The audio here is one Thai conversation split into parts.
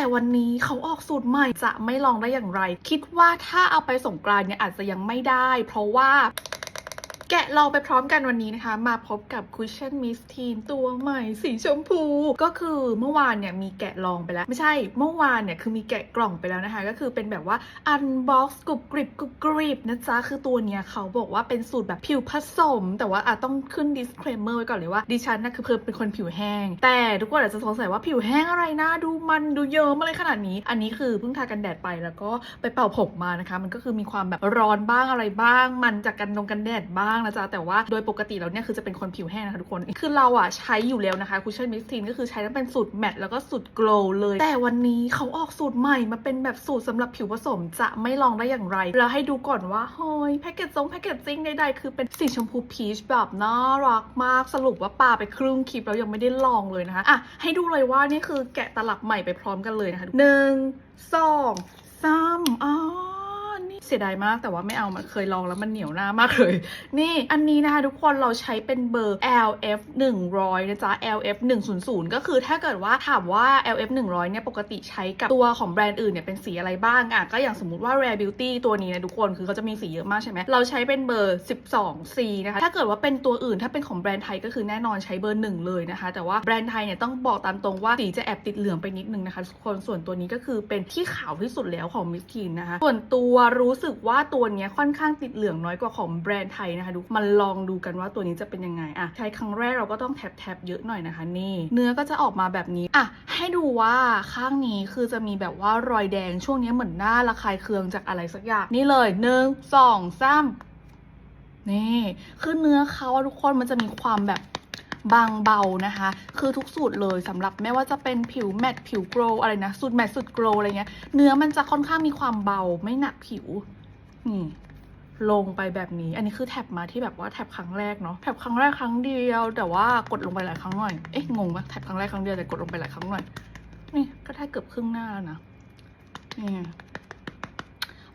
แต่วันนี้เขาออกสูตรใหม่จะไม่ลองได้อย่างไร คิดว่าถ้าเอาไปสงกรานต์เนี่ยอาจจะยังไม่ได้ เพราะว่า แกะลองไปพร้อมกันวันนี้นะคะ มาพบกับ Cushion Mist Teen ตัวใหม่สีชมพู ก็คือเมื่อวานเนี่ยมีแกะลองไปแล้ว ไม่ใช่เมื่อวานเนี่ยคือมีแกะกล่องไปแล้วนะคะ ก็คือเป็นแบบว่า unbox กรุบกริบกรุบกริบนะจ๊ะ คือตัวเนี้ยเขาบอกว่าเป็นสูตรแบบผิวผสม แต่ว่าอาจต้องขึ้น disclaimer ไว้ก่อนเลยว่าดิฉันนะคือเพิ่มเป็นคนผิวแห้ง แต่ทุกคนอาจจะสงสัยว่าผิวแห้งอะไรนะดูมันดูเยิ้มอะไรขนาดนี้ อันนี้คือเพิ่งทากันแดดไปแล้วก็ไปเป่าผมมานะคะ มันก็คือมีความแบบร้อนบ้างอะไรบ้าง มันจากกันดงกันแดดบ้างนะจ๊ะ แต่ว่าโดยปกติแล้วเนี่ยคือจะเป็นคนผิวแห้งนะคะทุกคน คือเราอะใช้อยู่แล้วนะคะคุชชั่นมิสทีนก็คือใช้ทั้งเป็นสูตรแมตต์แล้วก็สูตรโกลว์เลย แต่วันนี้เขาออกสูตรใหม่มาเป็นแบบสูตรสำหรับผิวผสมจะไม่ลองได้อย่างไรแล้วให้ดูก่อนว่าเฮ้ยแพคเกจซงแพคเกจจิ้งใดๆคือเป็นสีชมพูพีชแบบน่ารักมากสรุปว่าปาไปครึ่งคลิปแล้วยังไม่ได้ลองเลยนะคะอะให้ดูเลยว่านี่คือแกะตลับใหม่ไปพร้อมกันเลยนะคะหนึ่งสองสามอ๋อ สียดายมากแต่ว่าไม่เอามันเคยลองแล้วมันเหนียวหน้ามากเลย นี่อันนี้นะคะทุกคนเราใช้เป็นเบอร์ LF 100นะจ๊ะ LF 100ก็คือถ้าเกิดว่าถามว่า LF 100เนี่ยปกติใช้กับตัวของแบรนด์อื่นเนี่ยเป็นสีอะไรบ้างอะก็อย่างสมมติว่า Rare Beauty ตัวนี้นะทุกคนคือเขาจะมีสีเยอะมากใช่ไหมเราใช้เป็นเบอร์ 12C นะคะถ้าเกิดว่าเป็นตัวอื่นถ้าเป็นของแบรนด์ไทยก็คือแน่นอนใช้เบอร์หนึ่งเลยนะคะ แต่ว่าแบรนด์ไทยเนี่ยต้องบอกตามตรงว่าสีจะแอบติดเหลืองไปนิดนึงนะคะทุกคนส่วนตัวนี้ก็คือเป็นที่ขาวที่สุดแล้วของมิสทีนนะคะส่วนตัวรูสสึกว่าตัวนี้ค่อนข้างติดเหลืองน้อยกว่าของแบรนด์ไทยนะคะดูมันลองดูกันว่าตัวนี้จะเป็นยังไงอะใช้ครั้งแรกเราก็ต้องแท็บแท็บเยอะหน่อยนะคะนี่ เนื้อก็จะออกมาแบบนี้อะให้ดูว่าข้างนี้คือจะมีแบบว่ารอยแดงช่วงนี้เหมือนหน้าระคายเคืองจากอะไรสักอย่างนี่เลยหนึ่งสองสามนี่คือเนื้อเขาทุกคนมันจะมีความแบบ บางเบานะคะ คือทุกสูตรเลยสำหรับไม่ว่าจะเป็นผิวแมตต์ผิวโกลว์อะไรนะสูตรแมตต์สูตรโกลว์อะไรเงี้ยเนื้อมันจะค่อนข้างมีความเบาไม่หนักผิวนี่ลงไปแบบนี้ อันนี้คือแท็บมาที่แบบว่าแท็บครั้งแรกเนาะ แท็บครั้งแรกครั้งเดียว แต่ว่ากดลงไปหลายครั้งหน่อย เอ๊ะงงปะแท็บครั้งแรกครั้งเดียวแต่กดลงไปหลายครั้งหน่อย นี่ก็ได้เกือบครึ่งหน้าแล้วนะ นี่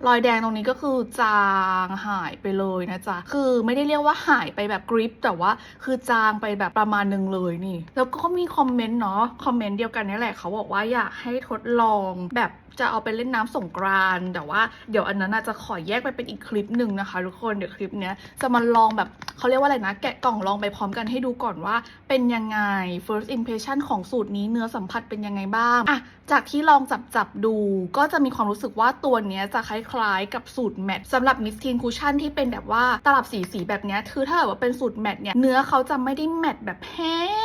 รอยแดงตรงนี้ก็คือจางหายไปเลยนะจ๊ะ คือไม่ได้เรียกว่าหายไปแบบกริป แต่ว่าคือจางไปแบบประมาณหนึ่งเลยนี่ แล้วก็มีคอมเมนต์เนาะ คอมเมนต์เดียวกันนี่แหละเขาบอกว่าอยากให้ทดลองแบบ จะเอาไปเล่นน้ำสงกรานต์แต่ว่าเดี๋ยวอันนั้นน่าจะขอแยกไปเป็นอีกคลิปหนึ่งนะคะทุกคนเดี๋ยวคลิปเนี้ยจะมาลองแบบเขาเรียกว่าอะไรนะ แกะกล่องลองไปพร้อมกันให้ดูก่อนว่าเป็นยังไง first impression ของสูตรนี้เนื้อสัมผัสเป็นยังไงบ้างอะจากที่ลองจับจับดู ก็จะมีความรู้สึกว่าตัวเนี้ยจะคล้ายๆ กับสูตรแมตต์สำหรับมิสทีนคูชั่นที่เป็นแบบว่าตลับสีสีแบบเนี้ยคือถ้าเกิดว่าเป็นสูตรแมตต์เนี่ยเนื้อเขาจะไม่ได้แมตต์แบบแห้ง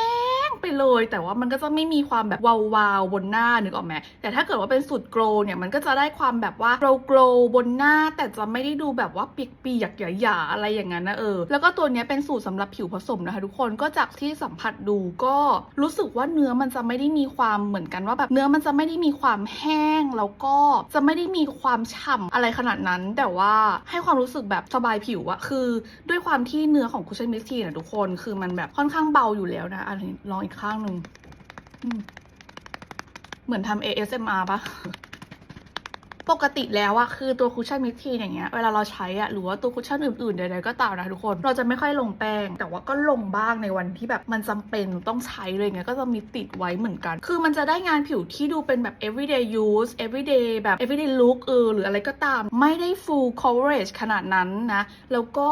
ไปเลย แต่ว่ามันก็จะไม่มีความแบบวาวๆบนหน้านึกออกไหมแต่ถ้าเกิดว่าเป็นสูตรโกล์เนี่ยมันก็จะได้ความแบบว่าโกลโกลบนหน้า แต่จะไม่ได้ดูแบบว่าเปียกๆหยาๆอะไรอย่างนั้นนะเออแล้วก็ตัวเนี้ยเป็นสูตรสำหรับผิวผสมนะคะทุกคนก็จากที่สัมผัสดูก็รู้สึกว่าเนื้อมันจะไม่ได้มีความเหมือนกันว่าแบบเนื้อมันจะไม่ได้มีความแห้งแล้วก็จะไม่ได้มีความฉ่ำอะไรขนาดนั้น แต่ว่าให้ความรู้สึกแบบสบายผิวอะคือ ด้วยความที่เนื้อของคุชชั่นมิสทีนะทุกคน คือมันแบบค่อนข้างเบาอยู่แล้วนะอันนี้ลองอีกข้างหนึ่งเหมือนทำ ASMR ปะปกติแล้วอะคือตัวคุชชั่นมิทีอย่างเงี้ยเวลาเราใช้อะหรือว่าตัวคุชชั่นอื่นๆใดๆก็ตามนะทุกคน เราจะไม่ค่อยลงแป้ง แต่ว่าก็ลงบ้างในวันที่แบบมันจำเป็นต้องใช้เลยเงี้ยก็จะมีติดไว้เหมือนกัน คือมันจะได้งานผิวที่ดูเป็นแบบ everyday use everyday แบบ everyday look เออหรืออะไรก็ตาม ไม่ได้ full coverage ขนาดนั้นนะ แล้วก็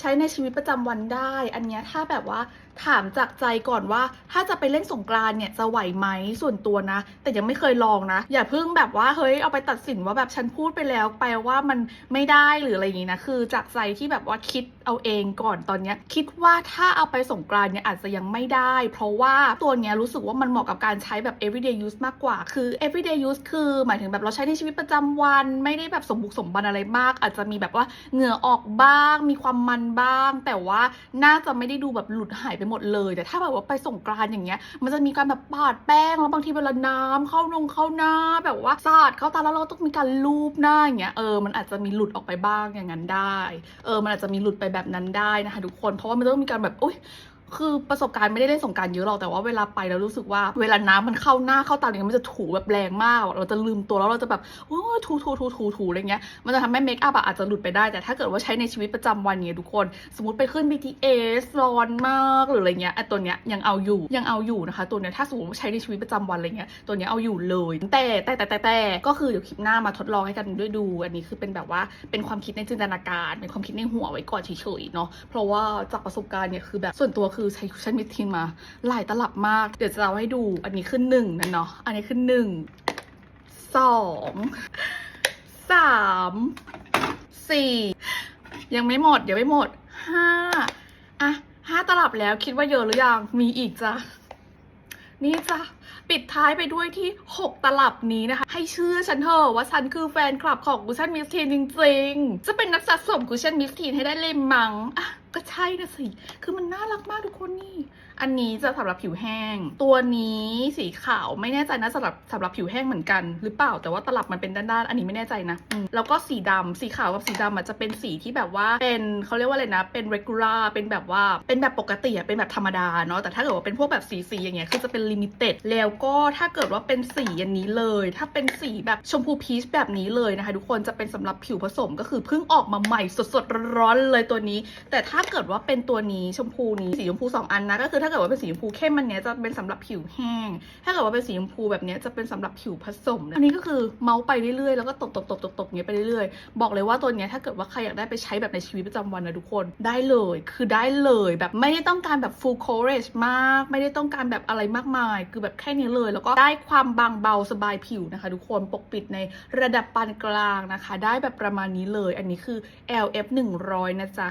ใช้ในชีวิตประจำวันได้ อันนี้ถ้าแบบว่าถามจากใจก่อนว่า ถ้าจะไปเล่นสงกรานเนี่ยจะไหวไหมส่วนตัวนะ แต่ยังไม่เคยลองนะ อย่าเพิ่งแบบว่าเฮ้ยเอาไปตัดสินว่าแบบฉันพูดไปแล้วแปลว่ามันไม่ได้หรืออะไรอย่างนี้นะคือจากใจที่แบบว่าคิดเอาเองก่อนตอนเนี้ยคิดว่าถ้าเอาไปสงกรานเนี่ยอาจจะยังไม่ได้ เพราะว่าตัวเนี้ยรู้สึกว่ามันเหมาะกับการใช้แบบ everyday use มากกว่า คือ everyday use คือหมายถึงแบบเราใช้ในชีวิตประจำวัน ไม่ได้แบบสมบุกสมบันอะไรมาก อาจจะมีแบบว่าเหงื่อออกบ้าง มีความมันบ้าง แต่ว่าน่าจะไม่ได้ดูแบบหลุดหายไปหมดเลย แต่ถ้าแบบว่าไปสงกรานอย่างเงี้ย มันจะมีการแบบปาดแป้งแล้วบางทีเวลาน้ำเข้านงเข้าหน้าแบบว่าสาดเข้าตาแล้วเราต้องมีการลูบหน้าอย่างเงี้ยเออมันอาจจะมีหลุดออกไปบ้างอย่างนั้นได้ เออมันอาจจะมีหลุดไปแบบนั้นได้นะคะทุกคน เพราะว่ามันต้องมีการแบบอุ้ย คือประสบการณ์ไม่ได้เล่นสงการเยอะหรอกแต่ว่าเวลาไปแล้วรู้สึกว่า เวลาน้ำมันเข้าหน้าเข้าตาเนี่ยมันจะถูแบบแรงมาก เราจะลืมตัวแล้วเราจะแบบโอ้ถูถูถูถูถูอะไรเงี้ยมันจะทำให้เมคอัพอะอาจจะหลุดไปได้ แต่ถ้าเกิดว่าใช้ในชีวิตประจำวันเนี่ยทุกคน สมมติไปขึ้น BTS ร้อนมากหรืออะไรเงี้ยไอตัวเนี้ยยังเอาอยู่ยังเอาอยู่นะคะ ตัวเนี้ยถ้าสมมติว่าใช้ในชีวิตประจำวันอะไรเงี้ยตัวเนี้ยเอาอยู่เลยแต่แต่แต่แต่แต่ก็คือเดี๋ยวคลิปหน้ามาทดลองให้กันด้วยดู อันนี้คือเป็นแบบว่าเป็นความคิดในจินตนาการเป็นความคิดในหัวไว้ก่อนเฉยๆเนาะเพราะว่าจากประสบการณ์เนี่ยคือแบบส่วนตัวคือใช้คุชชั่นมิททินมาหลายตลับมาก เดี๋ยวจะเอาให้ดูอันนี้ขึ้นหนึ่งนะเนาะอันนี้ขึ้นหนึ่งสองสามสี่ยังไม่หมดเดี๋ยวไม่หมดห้าอะห้าตลับแล้วคิดว่าเยอะหรือยังมีอีกจ้ะนี่จ้ะปิดท้ายไปด้วยที่ 6 ตลับนี้นะคะ ให้เชื่อฉันเถอะว่าฉันคือแฟนคลับของกูชั่นมิสทีนจริง ๆ จะเป็นนักสะสมกูชั่นมิสทีนให้ได้เลยมัง้งอะ ก็ใช่นะสิ คือมันน่ารักมากทุกคนนี่อันนี้จะสำหรับผิวแห้ง ตัวนี้สีขาวไม่แน่ใจนะสำหรับสำหรับผิวแห้งเหมือนกัน หรือเปล่าแต่ว่าตลับมันเป็นด้านๆอันนี้ไม่แน่ใจนะ แล้วก็สีดำสีขาวกับสีดำอาจจะเป็นสีที่แบบว่าเป็นเขาเรียกว่าอะไรนะ เป็น regular เป็นแบบว่าเป็นแบบปกติอะเป็นแบบธรรมดาเนาะแต่ถ้าเกิดว่าเป็นพวกแบบสีสีอย่างเงี้ยคือจะเป็น limited แล้วก็ถ้าเกิดว่าเป็นสีอันนี้เลย ถ้าเป็นสีแบบชมพูพีชแบบนี้เลยนะคะ ทุกคนจะเป็นสำหรับผิวผสมก็คือเพิ่งออกมาใหม่สดๆร้อนๆเลยตัวนี้ แต่ถ้าเกิดว่าเป็นตัวนี้ชมพูนี้สีชมพูสองอันนะก็คือถ้าเกิดว่าเป็นสีชมพูเข้มมันเนี้ยจะเป็นสำหรับผิวแห้ง ถ้าเกิดว่าเป็นสีชมพูแบบเนี้ยจะเป็นสำหรับผิวผสมนะอันนี้ก็คือเมาส์ไปเรื่อยๆ แล้วก็ตบตบตบตบตบเงี้ยไปเรื่อยๆ บอกเลยว่าตัวเนี้ยถ้าเกิดว่าใครอยากได้ไปใช้แบบในชีวิตประจำวันนะทุกคนได้เลย คือได้เลยแบบไม่ได้ต้องการแบบ full coverage มาก ไม่ได้ต้องการแบบอะไรมากมาย คือแบบแค่นี้เลย แล้วก็ได้ความบางเบาสบายผิวนะคะ ทุกคนปกปิดในระดับปานกลางนะคะ ได้แบบประมาณนี้เลย อันนี้คือ LF 100 นะจ๊ะ